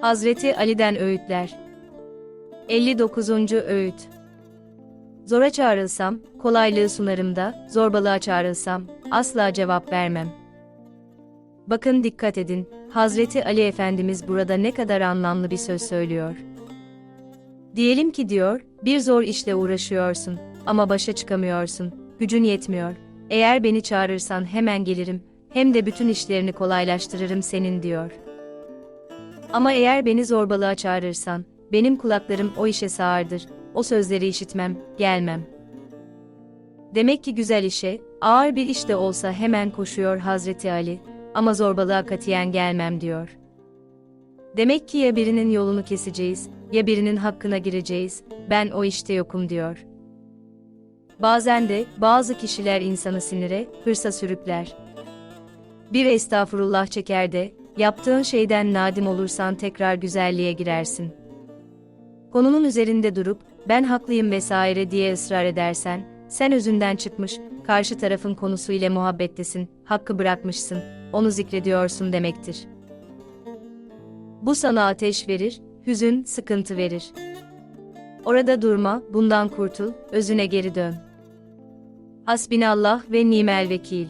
Hazreti Ali'den Öğütler 59. Öğüt Zora çağrılsam, kolaylığı sunarım da, zorbalığa çağrılsam, asla cevap vermem. Bakın dikkat edin, Hazreti Ali Efendimiz burada ne kadar anlamlı bir söz söylüyor. Diyelim ki diyor, bir zor işle uğraşıyorsun, ama başa çıkamıyorsun, gücün yetmiyor. Eğer beni çağırırsan hemen gelirim, hem de bütün işlerini kolaylaştırırım senin diyor. Ama eğer beni zorbalığa çağırırsan, benim kulaklarım o işe sağırdır, o sözleri işitmem, gelmem. Demek ki güzel işe, ağır bir iş de olsa hemen koşuyor Hazreti Ali, ama zorbalığa katiyen gelmem diyor. Demek ki ya birinin yolunu keseceğiz, ya birinin hakkına gireceğiz, ben o işte yokum diyor. Bazen de, bazı kişiler insanı sinire, hırsa sürükler. Bir estağfurullah çeker de, yaptığın şeyden nadim olursan tekrar güzelliğe girersin. Konunun üzerinde durup, ben haklıyım vesaire diye ısrar edersen, sen özünden çıkmış, karşı tarafın konusu ile muhabbettesin, hakkı bırakmışsın, onu zikrediyorsun demektir. Bu sana ateş verir, hüzün, sıkıntı verir. Orada durma, bundan kurtul, özüne geri dön. Hasbinallah ve nimel vekil.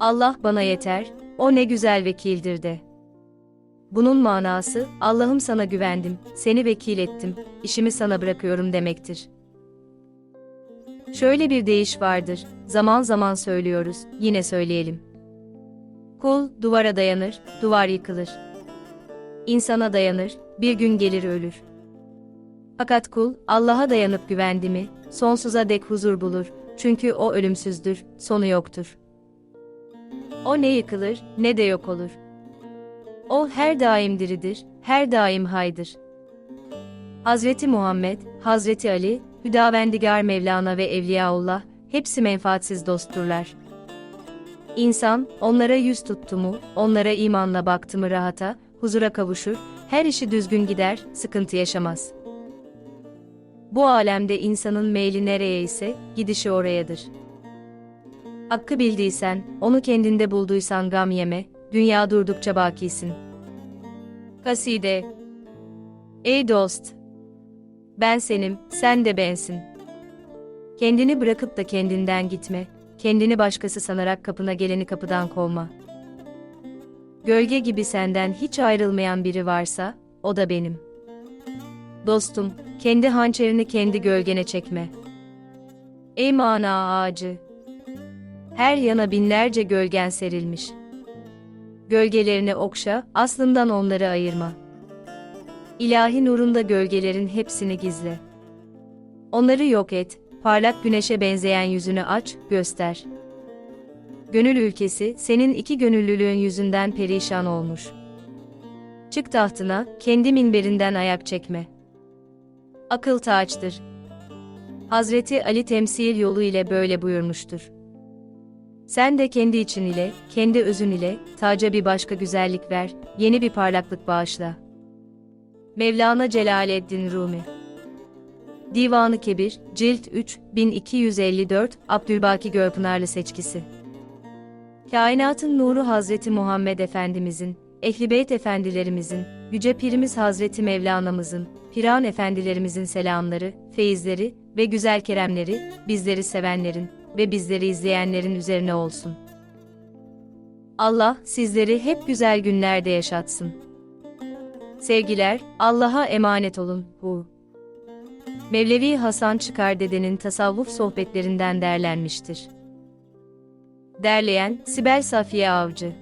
Allah bana yeter, o ne güzel vekildir de. Bunun manası, Allah'ım sana güvendim, seni vekil ettim, işimi sana bırakıyorum demektir. Şöyle bir deyiş vardır, zaman zaman söylüyoruz, yine söyleyelim. Kul, duvara dayanır, duvar yıkılır. İnsana dayanır, bir gün gelir ölür. Fakat kul, Allah'a dayanıp güvendi mi, sonsuza dek huzur bulur, çünkü o ölümsüzdür, sonu yoktur. O ne yıkılır, ne de yok olur. O her daim diridir, her daim haydır. Hazreti Muhammed, Hazreti Ali, Hüdavendigar Mevlana ve Evliyaullah, hepsi menfaatsiz dostturlar. İnsan, onlara yüz tuttu mu, onlara imanla baktı mı rahata, huzura kavuşur, her işi düzgün gider, sıkıntı yaşamaz. Bu alemde insanın meyli nereye ise, gidişi orayadır. Hakkı bildiysen, onu kendinde bulduysan gam yeme, dünya durdukça bakisin. Kaside Ey dost! Ben senim, sen de bensin. Kendini bırakıp da kendinden gitme, kendini başkası sanarak kapına geleni kapıdan kovma. Gölge gibi senden hiç ayrılmayan biri varsa, o da benim. Dostum, kendi hançerini kendi gölgene çekme. Ey mana ağacı! Her yana binlerce gölgen serilmiş. Gölgelerini okşa, aslından onları ayırma. İlahi nurunda gölgelerin hepsini gizle. Onları yok et, parlak güneşe benzeyen yüzünü aç, göster. Gönül ülkesi, senin iki gönüllülüğün yüzünden perişan olmuş. Çık tahtına, kendi minberinden ayak çekme. Akıl taçtır. Hazreti Ali temsil yolu ile böyle buyurmuştur. Sen de kendi için ile, kendi özün ile, taca bir başka güzellik ver, yeni bir parlaklık bağışla. Mevlana Celaleddin Rumi Divanı Kebir, Cilt 3, 1254, Abdülbaki Gölpınarlı Seçkisi Kainatın nuru Hazreti Muhammed Efendimizin, Ehli Beyt Efendilerimizin, Yüce Pirimiz Hazreti Mevlana'mızın, Piran Efendilerimizin selamları, feyizleri ve güzel keremleri, bizleri sevenlerin ve bizleri izleyenlerin üzerine olsun. Allah sizleri hep güzel günlerde yaşatsın. Sevgiler, Allah'a emanet olun. Hu. Mevlevi Hasan Çıkar Dede'nin tasavvuf sohbetlerinden derlenmiştir. Derleyen Sibel Safiye Avcı